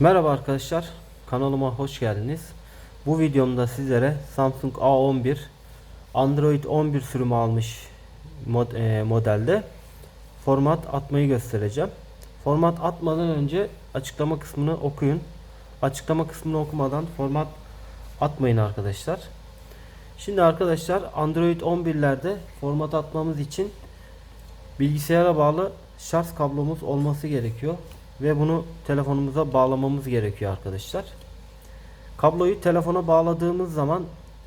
Merhaba arkadaşlar kanalıma hoş geldiniz. Bu videomda sizlere Samsung A11 Android 11 sürümü almış mod- e, modelde format atmayı göstereceğim. Format atmadan önce açıklama kısmını okuyun. Açıklama kısmını okumadan format atmayın arkadaşlar. Şimdi arkadaşlar Android 11'lerde format atmamız için bilgisayara bağlı şarj kablomuz olması gerekiyor ve bunu telefonumuza bağlamamız gerekiyor arkadaşlar. Kabloyu telefona bağladığımız zaman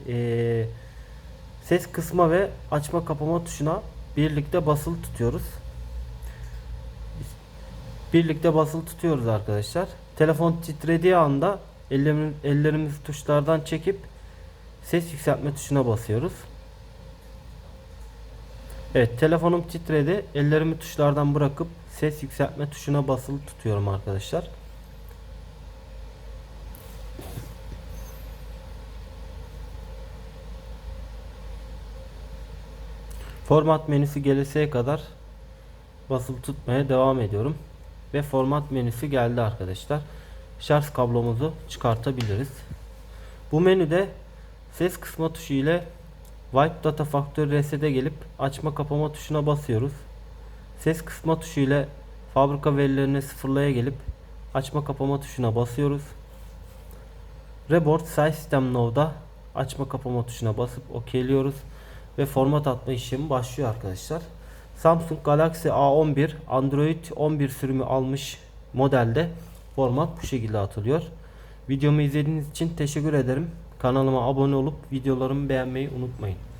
eee, ses kısma ve açma kapama tuşuna birlikte basılı tutuyoruz. Birlikte basılı tutuyoruz arkadaşlar. Telefon titrediği anda ellerimiz, ellerimizi tuşlardan çekip ses yükseltme tuşuna basıyoruz. Evet telefonum titredi. Ellerimi tuşlardan bırakıp ses yükseltme tuşuna basılı tutuyorum arkadaşlar. Format menüsü geleseye kadar basılı tutmaya devam ediyorum. Ve format menüsü geldi arkadaşlar. Şarj kablomuzu çıkartabiliriz. Bu menüde ses kısma tuşu ile Wipe Data Factory Reset'e gelip açma kapama tuşuna basıyoruz. Ses kısma tuşu ile fabrika verilerini sıfırlaya gelip açma kapama tuşuna basıyoruz. Reboot Size System Now'da açma kapama tuşuna basıp okeyliyoruz ve format atma işlemi başlıyor arkadaşlar. Samsung Galaxy A11 Android 11 sürümü almış modelde format bu şekilde atılıyor. Videomu izlediğiniz için teşekkür ederim. Kanalıma abone olup videolarımı beğenmeyi unutmayın.